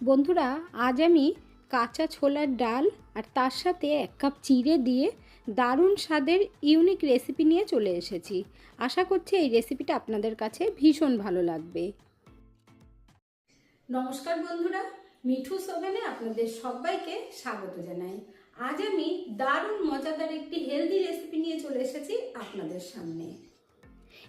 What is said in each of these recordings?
বন্ধুরা, আজ আমি কাঁচা ছোলার ডাল আর তার সাথে এক কাপ চিড়ে দিয়ে দারুণ স্বাদের ইউনিক রেসিপি নিয়ে চলে এসেছি। আশা করছি এই রেসিপিটা আপনাদের কাছে ভীষণ ভালো লাগবে। নমস্কার বন্ধুরা, মিঠু সোভেনে আপনাদের সবাইকে স্বাগত জানাই। আজ আমি দারুণ মজাদার একটি হেলদি রেসিপি নিয়ে চলে এসেছি আপনাদের সামনে।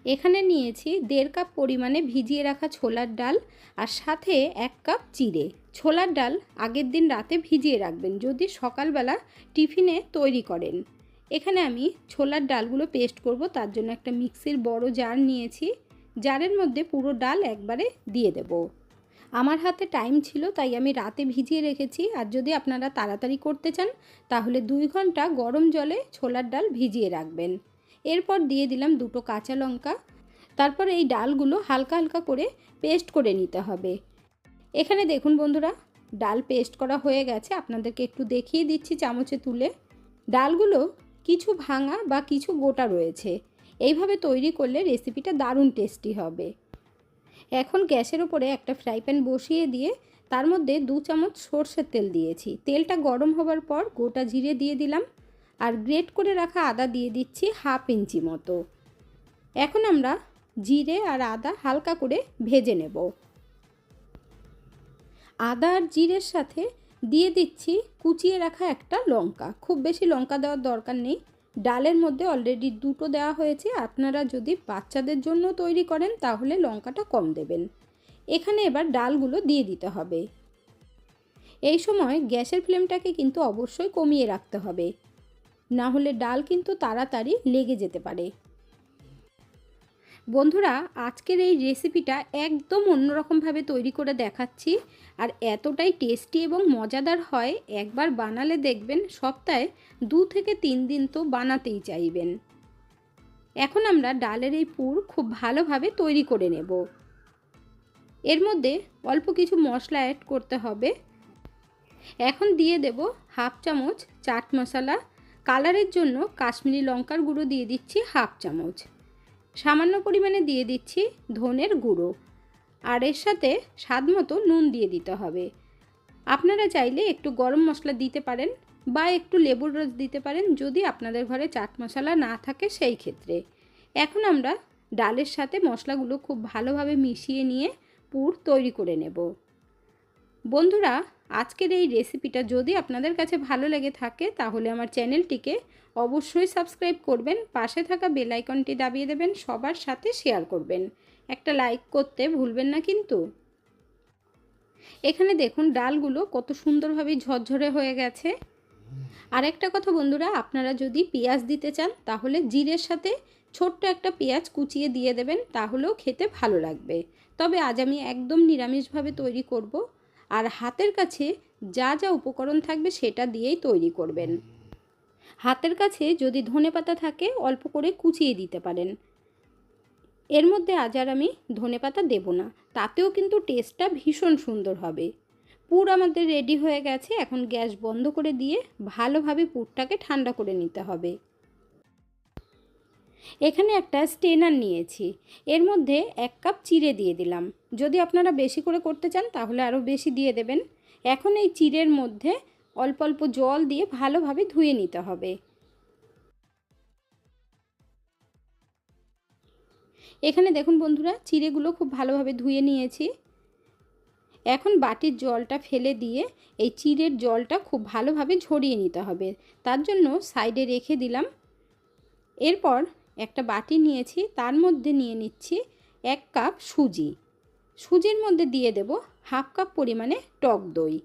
এখানে নিয়েছি দেড় কাপ পরিমাণে ভিজিয়ে রাখা ছোলার ডাল আর সাথে এক কাপ চিড়ে। ছোলার ডাল আগের দিন রাতে ভিজিয়ে রাখবেন যদি সকালবেলা টিফিনে তৈরি করেন। এখানে আমি ছোলার ডালগুলো পেস্ট করব, তার জন্য একটা মিক্সির বড় জার নিয়েছি। জারের মধ্যে পুরো ডাল একবারে দিয়ে দেব। আমার হাতে টাইম ছিল, তাই আমি রাতে ভিজিয়ে রেখেছি। আর যদি আপনারা তাড়াতাড়ি করতে চান, তাহলে দুই ঘণ্টা গরম জলে ছোলার ডাল ভিজিয়ে রাখবেন। এরপর দিয়ে দিলাম দুটো কাঁচা লঙ্কা। তারপর এই ডালগুলো হালকা হালকা করে পেস্ট করে নিতে হবে। এখানে দেখুন বন্ধুরা, ডাল পেস্ট করা হয়ে গেছে। আপনাদেরকে একটু দেখিয়ে দিচ্ছি চামচে তুলে। ডালগুলো কিছু ভাঙা বা কিছু গোটা রয়েছে। এইভাবে তৈরি করলে রেসিপিটা দারুণ টেস্টি হবে। এখন গ্যাসের ওপরে একটা ফ্রাই প্যান বসিয়ে দিয়ে তার মধ্যে দু চামচ সর্ষের তেল দিয়েছি। তেলটা গরম হবার পর গোটা জিরে দিয়ে দিলাম। আর গ্রেট করে রাখা আদা দিয়ে দিচ্ছি হাফ ইঞ্চি মতো। এখন আমরা জিরে আর আদা হালকা করে ভেজে নেব। আদা আর জিরের সাথে দিয়ে দিচ্ছি কুচিয়ে রাখা একটা লঙ্কা। খুব বেশি লঙ্কা দেওয়ার দরকার নেই। ডালের মধ্যে অলরেডি দুটো দেওয়া হয়েছে। আপনারা যদি বাচ্চাদের জন্য তৈরি করেন, তাহলে লঙ্কাটা কম দেবেন। এখানে এবার ডালগুলো দিয়ে দিতে হবে। এই সময় গ্যাসের ফ্লেমটাকে কিন্তু অবশ্যই কমিয়ে রাখতে হবে। না হলে ডাল কিন্তু তাড়াতাড়ি লেগে যেতে পারে। বন্ধুরা, আজকের এই রেসিপিটা একদম অন্যরকমভাবে তৈরি করে দেখাচ্ছি আর এতটাই টেস্টি এবং মজাদার হয়, একবার বানালে দেখবেন সপ্তাহে দু থেকে তিন দিন তো বানাতেই চাইবেন। এখন আমরা ডালের এই পুর খুব ভালোভাবে তৈরি করে নেব। এর মধ্যে অল্প কিছু মশলা অ্যাড করতে হবে। এখন দিয়ে দেব হাফ চামচ চাট মশলা কালারের জন্য কাশ্মীরি লঙ্কার গুঁড়ো দিয়ে দিচ্ছি হাফ চামচ। সামান্য পরিমাণে দিয়ে দিচ্ছি ধনের গুঁড়ো। আর এর সাথে স্বাদ মতো নুন দিয়ে দিতে হবে। আপনারা চাইলে একটু গরম মশলা দিতে পারেন বা একটু লেবুর রস দিতে পারেন যদি আপনাদের ঘরে চাট মশলা না থাকে সেই ক্ষেত্রে। এখন আমরা ডালের সাথে মশলাগুলো খুব ভালোভাবে মিশিয়ে নিয়ে পুর তৈরি করে নেব। বন্ধুরা, আজকের এই রেসিপিটা যদি আপনাদের কাছে ভালো লেগে থাকে, তাহলে আমার চ্যানেলটিকে অবশ্যই সাবস্ক্রাইব করবেন, পাশে থাকা বেল আইকনটি দাবিয়ে দেবেন, সবার সাথে শেয়ার করবেন। একটা লাইক করতে ভুলবেন না কিন্তু। এখানে দেখুন, ডালগুলো কত সুন্দরভাবে ঝরঝরে হয়ে গেছে। আর একটা কথা বন্ধুরা, আপনারা যদি পেঁয়াজ দিতে চান, তাহলে জিরের সাথে ছোট্ট একটা পেঁয়াজ কুচিয়ে দিয়ে দেবেন, তাহলেও খেতে ভালো লাগবে। তবে আজ আমি একদম নিরামিষভাবে তৈরি করব। আর হাতের কাছে যা যা উপকরণ থাকবে সেটা দিয়েই তৈরি করবেন। হাতের কাছে যদি ধনে পাতা থাকে, অল্প করে কুচিয়ে দিতে পারেন। এর মধ্যে আজ আর আমি ধনে পাতা দেবো না, তাতেও কিন্তু টেস্টটা ভীষণ সুন্দর হবে। পুর আমাদের রেডি হয়ে গেছে, এখন গ্যাস বন্ধ করে দিয়ে ভালোভাবে পুরটাকে ঠান্ডা করে নিতে হবে। এখানে একটা স্টেনার নিয়েছি, এর মধ্যে এক কাপ চিড়ে দিয়ে দিলাম। যদি আপনারা বেশি করে করতে চান, তাহলে আরও বেশি দিয়ে দেবেন। এখন এই চিড়ের মধ্যে অল্প অল্প জল দিয়ে ভালোভাবে ধুয়ে নিতে হবে। এখানে দেখুন বন্ধুরা, চিড়েগুলো খুব ভালোভাবে ধুয়ে নিয়েছি। এখন বাটির জলটা ফেলে দিয়ে এই চিড়ের জলটা খুব ভালোভাবে ঝরিয়ে নিতে হবে। তার জন্য সাইডে রেখে দিলাম। এরপর একটা বাটি নিয়েছি, তার মধ্যে নিয়ে নিচ্ছি এক কাপ সুজি। সুজির মধ্যে দিয়ে দেব হাফ কাপ পরিমাণে টক দই।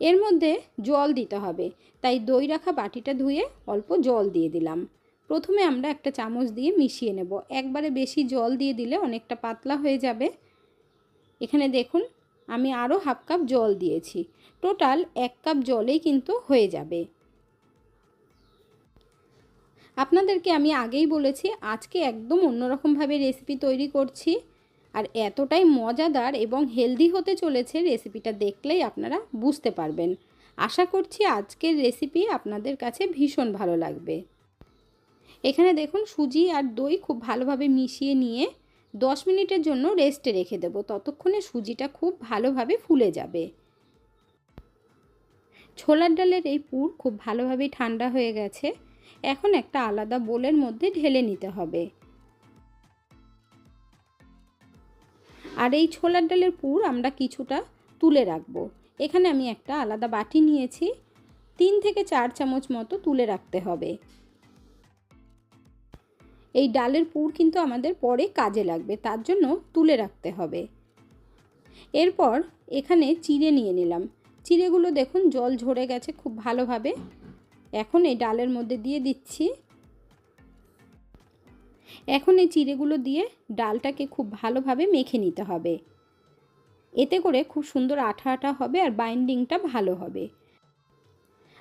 এর মধ্যে জল দিতে হবে, তাই দই রাখা বাটিটা ধুয়ে অল্প জল দিয়ে দিলাম। প্রথমে আমরা একটা চামচ দিয়ে মিশিয়ে নেব। একবারে বেশি জল দিয়ে দিলে অনেকটা পাতলা হয়ে যাবে। এখানে দেখুন, আমি আরও হাফ কাপ জল দিয়েছি। টোটাল এক কাপ জলেই কিন্তু হয়ে যাবে। আপনাদেরকে আমি আগেই বলেছি, আজকে একদম অন্যরকমভাবে রেসিপি তৈরি করছি। আর এতটাই মজাদার এবং হেলদি হতে চলেছে রেসিপিটা দেখলেই আপনারা বুঝতে পারবেন। আশা করছি আজকের রেসিপি আপনাদের কাছে ভীষণ ভালো লাগবে। এখানে দেখুন সুজি আর দই খুব ভালোভাবে মিশিয়ে নিয়ে দশ মিনিটের জন্য রেস্টে রেখে দেবো। ততক্ষণে সুজিটা খুব ভালোভাবে ফুলে যাবে। ছোলার ডালের এই পুর খুব ভালোভাবেই ঠান্ডা হয়ে গেছে। এখন একটা আলাদা বোলের মধ্যে ঢেলে নিতে হবে। আর এই ছোলার ডালের পুর আমরা কিছুটা তুলে রাখব। এখানে আমি একটা আলাদা বাটি নিয়েছি, তিন থেকে চার চামচ মতো তুলে রাখতে হবে। এই ডালের পুর কিন্তু আমাদের পরে কাজে লাগবে, তার জন্য তুলে রাখতে হবে। এরপর এখানে চিড়ে নিয়ে নিলাম। চিড়েগুলো দেখুন জল ঝরে গেছে খুব ভালোভাবে। এখন এই ডালের মধ্যে দিয়ে দিচ্ছি। এখন এই চিড়েগুলো দিয়ে ডালটাকে খুব ভালোভাবে মেখে নিতে হবে। এতে করে খুব সুন্দর আঠা আঠা হবে আর বাইন্ডিংটা ভালো হবে।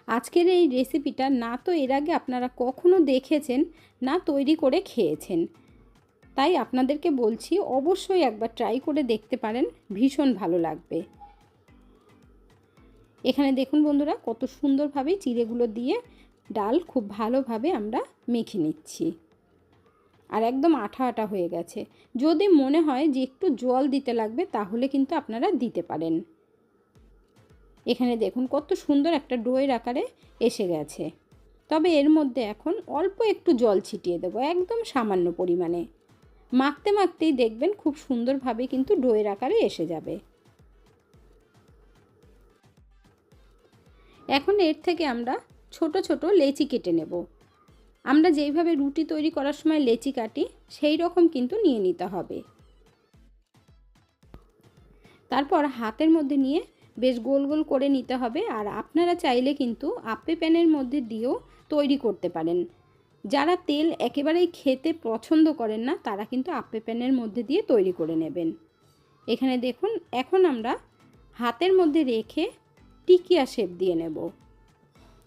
আজকের এই রেসিপিটা না তো এর আগে আপনারা কখনো দেখেছেন, না তৈরি করে খেয়েছেন। তাই আপনাদেরকে বলছি অবশ্যই একবার ট্রাই করে দেখতে পারেন, ভীষণ ভালো লাগবে। এখানে দেখুন বন্ধুরা, কত সুন্দরভাবে চিড়েগুলো দিয়ে ডাল খুব ভালোভাবে আমরা মেখে নিচ্ছি। আর একদম আঠা আঠা হয়ে গেছে। যদি মনে হয় যে একটু জল দিতে লাগবে, তাহলে কিন্তু আপনারা দিতে পারেন। এখানে দেখুন কত সুন্দর একটা ডোয়ের আকারে এসে গেছে। তবে এর মধ্যে এখন অল্প একটু জল ছিটিয়ে দেবো, একদম সামান্য পরিমাণে। মাখতে মাখতেই দেখবেন খুব সুন্দরভাবে কিন্তু ডোয়ের আকারে এসে যাবে। এখন এর থেকে আমরা ছোট ছোট লেচি কেটে নেব। আমরা যেইভাবে রুটি তৈরি করার সময় লেচি কাটি, সেই রকম কিন্তু নিয়ে নিতে হবে। তারপর হাতের মধ্যে নিয়ে বেশ গোল গোল করে নিতে হবে আর আপনারা চাইলে কিন্তু আপে প্যানের মধ্যে দিয়েও তৈরি করতে পারেন। যারা তেল একেবারেই খেতে পছন্দ করেন না, তারা কিন্তু আপে প্যানের মধ্যে দিয়ে তৈরি করে নেবেন। এখানে দেখুন, এখন আমরা হাতের মধ্যে রেখে টিকিয়া শেপ দিয়ে নেব।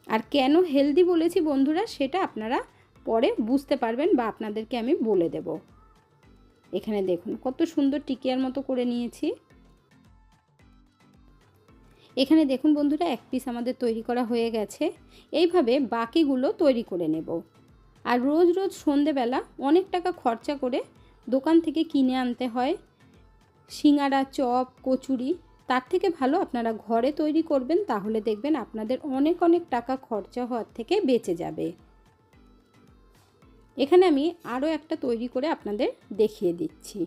আর কেন হেলদি বলেছি বন্ধুরা, সেটা আপনারা পরে বুঝতে পারবেন বা আপনাদেরকে আমি বলে দেব। এখানে দেখুন, কত সুন্দর টিকিয়ার মতো করে নিয়েছি। এখানে দেখুন বন্ধুরা, এক পিস আমাদের তৈরি করা হয়ে গেছে। এইভাবে বাকিগুলো তৈরি করে নেব। আর রোজ রোজ সন্ধেবেলা অনেক টাকা খরচা করে দোকান থেকে কিনে আনতে হয়। সিঙ্গারা, চপ, কচুরি তার থেকে ভালো আপনারা ঘরে তৈরি করবেন, তাহলে দেখবেন আপনাদের অনেক অনেক টাকা খরচা হওয়ার থেকে বেঁচে যাবে। এখানে আমি আরও একটা তৈরি করে আপনাদের দেখিয়ে দিচ্ছি।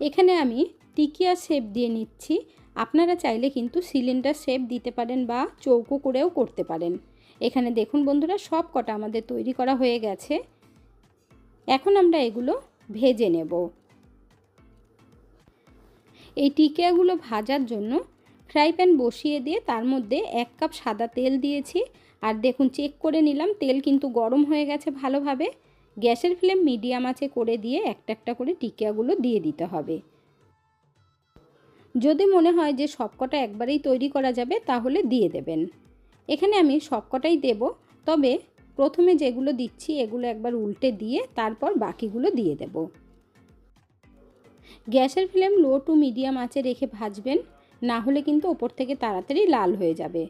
এখানে আমি টিকিয়া শেপ দিয়ে নিচ্ছি। আপনারা চাইলে কিন্তু সিলিন্ডার শেপ দিতে পারেন বা চৌকো করেও করতে পারেন। এখানে দেখুন বন্ধুরা, সব কটা আমাদের তৈরি করা হয়ে গেছে। এখন আমরা এগুলো ভেজে নেব। এই টিকিয়াগুলো ভাজার জন্য ফ্রাই প্যান বসিয়ে দিয়ে তার মধ্যে এক কাপ সাদা তেল দিয়েছি। আর দেখুন চেক করে নিলাম, তেল কিন্তু গরম হয়ে গেছে ভালোভাবে। গ্যাসের ফ্লেম মিডিয়াম আছে করে দিয়ে একটা একটা করে টিকিয়াগুলো দিয়ে দিতে হবে। যদি মনে হয় যে সবকটা একবারেই তৈরি করা যাবে, তাহলে দিয়ে দেবেন। এখানে আমি সবকটাই দেব, তবে প্রথমে যেগুলো দিচ্ছি, এগুলো একবার উল্টে দিয়ে তারপর বাকিগুলো দিয়ে দেব। গ্যাসের ফ্লেম লো টু মিডিয়াম আঁচে রেখে ভাজবেন, না হলে কিন্তু ওপর থেকে তাড়াতাড়ি লাল হয়ে যাবে।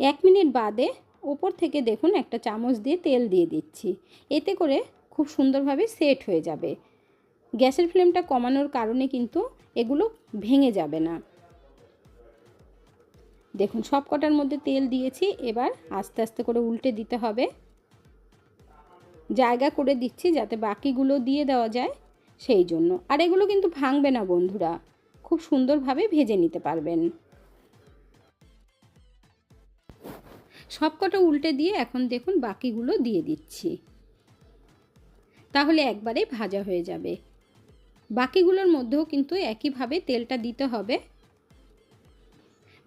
এক মিনিট বাদে ওপর থেকে দেখুন একটা চামচ দিয়ে তেল দিয়ে দিচ্ছি। এতে করে খুব সুন্দরভাবে সেট হয়ে যাবে। গ্যাসের ফ্লেমটা কমানোর কারণে কিন্তু এগুলো ভেঙে যাবে না। দেখুন সব কটার মধ্যে তেল দিয়েছি, এবার আস্তে আস্তে করে উল্টে দিতে হবে। জায়গা করে দিচ্ছি যাতে বাকিগুলো দিয়ে দেওয়া যায়। সেই জন্য। আর এগুলো কিন্তু ভাঙবে না বন্ধুরা। খুব সুন্দরভাবে ভেজে নিতে পারবেন। সব কটা উল্টে দিয়ে এখন দেখুন বাকিগুলো দিয়ে দিচ্ছি। তাহলে একবারেই ভাজা হয়ে যাবে। বাকিগুলোর মধ্যেও কিন্তু একইভাবে তেলটা দিতে হবে।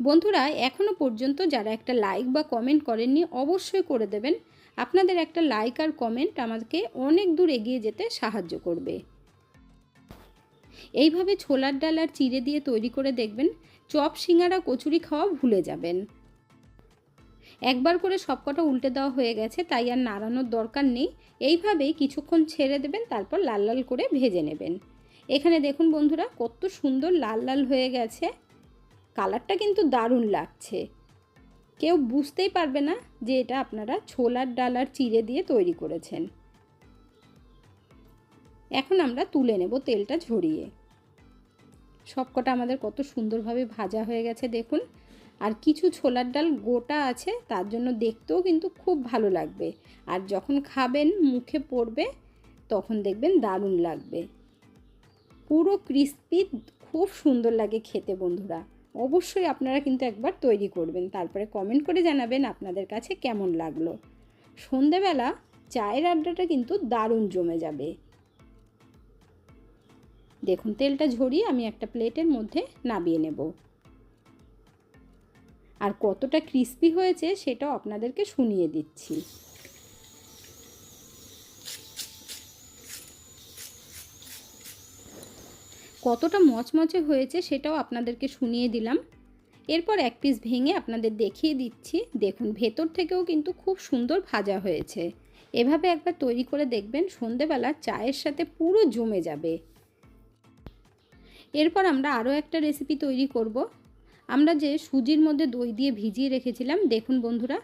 বন্ধুরা এখনও পর্যন্ত যারা একটা লাইক বা কমেন্ট করেননি, অবশ্যই করে দেবেন। আপনাদের একটা লাইক আর কমেন্ট আমাকে অনেক দূর এগিয়ে যেতে সাহায্য করবে। এইভাবে ছোলার ডাল আর চিড়ে দিয়ে তৈরি করে দেখবেন চপ, সিঙ্গারা, কচুরি খাওয়া ভুলে যাবেন। একবার করে সবকটা উল্টে দেওয়া হয়ে গেছে, তাই আর নাড়ানোর দরকার নেই। এইভাবেই কিছুক্ষণ ছেড়ে দেবেন, তারপর লাল লাল করে ভেজে নেবেন। এখানে দেখুন বন্ধুরা, কত সুন্দর লাল লাল হয়ে গেছে। কালারটা কিন্তু দারুণ লাগছে। কেউ বুঝতেই পারবে না যে এটা আপনারা ছোলার ডাল আর চিড়ে দিয়ে তৈরি করেছেন। এখন আমরা তুলে নেব তেলটা ঝরিয়ে। সবকটা আমাদের কত সুন্দরভাবে ভাজা হয়ে গেছে, দেখুন। আর কিছু ছোলার ডাল গোটা আছে, তার জন্য দেখতেও কিন্তু খুব ভালো লাগবে। আর যখন খাবেন, মুখে পড়বে, তখন দেখবেন দারুণ লাগবে। পুরো ক্রিস্পি খুব সুন্দর লাগে খেতে বন্ধুরা। অবশ্যই আপনারা কিন্তু একবার তৈরি করবেন। তারপরে কমেন্ট করে জানাবেন আপনাদের কাছে কেমন লাগল। সন্ধেবেলা চায়ের আড্ডাটা কিন্তু দারুণ জমে যাবে। দেখুন, তেলটা ঝরিয়ে আমি একটা প্লেটের মধ্যে নাবিয়ে নেব। আর কতটা ক্রিস্পি হয়েছে সেটাও আপনাদেরকে শুনিয়ে দিচ্ছি। কতটা মচমচে হয়েছে সেটাও আপনাদেরকে শুনিয়ে দিলাম। এরপর এক পিস ভেঙে আপনাদের দেখিয়ে দিচ্ছি। দেখুন, ভেতর থেকেও কিন্তু খুব সুন্দর ভাজা হয়েছে। এভাবে একবার তৈরি করে দেখবেন, সন্ধেবেলা চায়ের সাথে পুরো জমে যাবে। এরপর আমরা আরও একটা রেসিপি তৈরি করব। আমরা যে সুজির মধ্যে দই দিয়ে ভিজিয়ে রেখেছিলাম, দেখুন বন্ধুরা,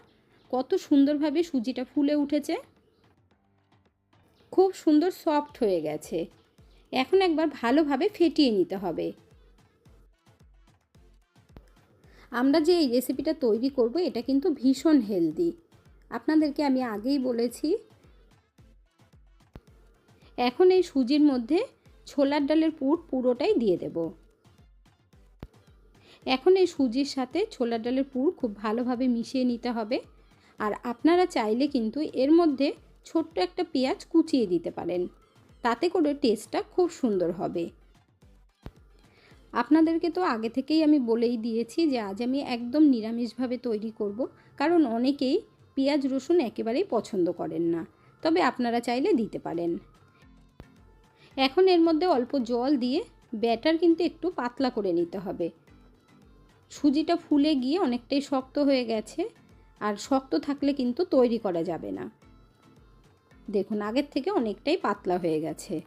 কত সুন্দরভাবে সুজিটা ফুলে উঠেছে। খুব সুন্দর সফট হয়ে গেছে। এখন একবার ভালোভাবে ফেটিয়ে নিতে হবে। আমরা যে এই রেসিপিটা তৈরি করব, এটা কিন্তু ভীষণ হেলদি আপনাদেরকে আমি আগেই বলেছি, এখন এই সুজির মধ্যে ছোলার ডালের পুর পুরোটাই দিয়ে দেব। এখন এই সুজির সাথে ছোলার ডালের পুর খুব ভালোভাবে মিশিয়ে নিতে হবে। আর আপনারা চাইলে কিন্তু এর মধ্যে ছোট্ট একটা পেঁয়াজ কুচিয়ে দিতে পারেন। তাতে করে টেস্টটা খুব সুন্দর হবে। আপনাদেরকে তো আগে থেকেই আমি বলেই দিয়েছি যে আজ আমি একদম নিরামিষভাবে তৈরি করব। কারণ অনেকেই পেঁয়াজ রসুন একেবারেই পছন্দ করেন না। তবে আপনারা চাইলে দিতে পারেন। এখন এর মধ্যে অল্প জল দিয়ে ব্যাটার কিন্তু একটু পাতলা করে নিতে হবে। সুজিটা ফুলে গিয়ে অনেকটাই শক্ত হয়ে গেছে আর শক্ত থাকলে কিন্তু তৈরি করা যাবে না। দেখুন, আগের থেকে অনেকটাই পাতলা হয়ে গেছে।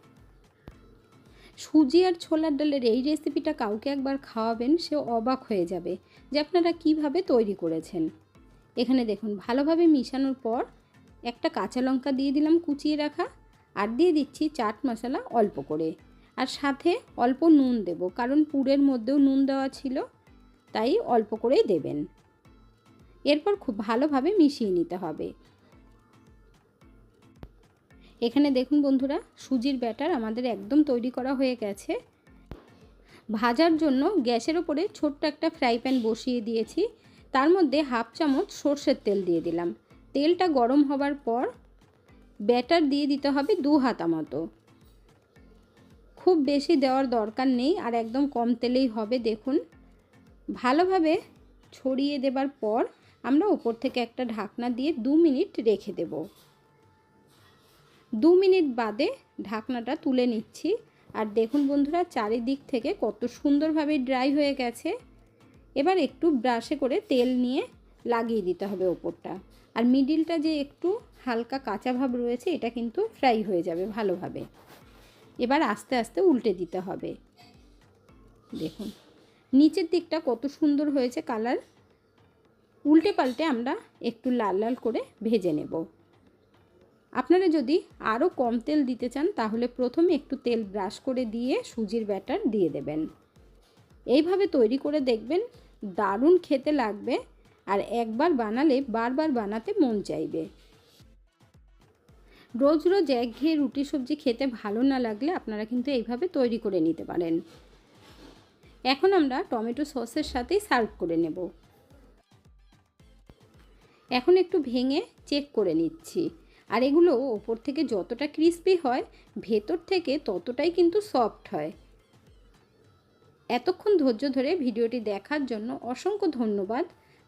সুজি আর ছোলার ডালের এই রেসিপিটা কাউকে একবার খাওয়াবেন, সে অবাক হয়ে যাবে যে আপনারা কীভাবে তৈরি করেছেন। এখানে দেখুন, ভালোভাবে মিশানোর পর একটা কাঁচা লঙ্কা দিয়ে দিলাম কুচিয়ে রাখা। আর দিয়ে দিচ্ছি চাট মশলা অল্প করে। আর সাথে অল্প নুন দেব, কারণ পুরের মধ্যেও নুন দেওয়া ছিল, তাই অল্প করেই দেবেন। এরপর খুব ভালোভাবে মিশিয়ে নিতে হবে। এখানে দেখুন বন্ধুরা, সুজির ব্যাটার আমাদের একদম তৈরি করা হয়ে গেছে। ভাজার জন্য গ্যাসের ওপরে ছোট্ট একটা ফ্রাই প্যান বসিয়ে দিয়েছি। তার মধ্যে হাফ চামচ সর্ষের তেল দিয়ে দিলাম। তেলটা গরম হবার পর ব্যাটার দিয়ে দিতে হবে দু হাতা মতো। খুব বেশি দেওয়ার দরকার নেই আর একদম কম তেলেই হবে, দেখুন। ভালোভাবে ছড়িয়ে দেবার পর আমরা ওপর থেকে একটা ঢাকনা দিয়ে দু মিনিট রেখে দেব। দু মিনিট বাদে ঢাকনাটা তুলে নিচ্ছি। আর দেখুন বন্ধুরা, চারিদিক থেকে কত সুন্দরভাবে ড্রাই হয়ে গেছে। এবার একটু ব্রাশে করে তেল নিয়ে লাগিয়ে দিতে হবে ওপরটা। আর মিডিলটা যে একটু হালকা কাঁচা ভাব রয়েছে, এটা কিন্তু ফ্রাই হয়ে যাবে ভালোভাবে। এবার আস্তে আস্তে উল্টে দিতে হবে। দেখুন, নিচের দিকটা কত সুন্দর হয়েছে কালার উল্টে পাল্টে আমরা একটু লাল লাল করে ভেজে নেব। আপনারা যদি আরও কম তেল দিতে চান, তাহলে প্রথমে একটু তেল ব্রাশ করে দিয়ে সুজির ব্যাটার দিয়ে দেবেন। এইভাবে তৈরি করে দেখবেন, দারুণ খেতে লাগবে। আর একবার বানালে বারবার বানাতে মন চাইবে। রোজ রোজ একঘেয়ে রুটি সবজি খেতে ভালো না লাগলে আপনারা কিন্তু এইভাবে তৈরি করে নিতে পারেন। এখন আমরা টমেটো সসের সাথেই সার্ভ করে নেব। এখন একটু ভেঙে চেক করে নিচ্ছি। আর এগুলো ওপর থেকে যতটা ক্রিস্পি হয়, ভেতর থেকে ততটাই কিন্তু সফট হয়। এতক্ষণ ধৈর্য ধরে ভিডিওটি দেখার জন্য অসংখ্য ধন্যবাদ।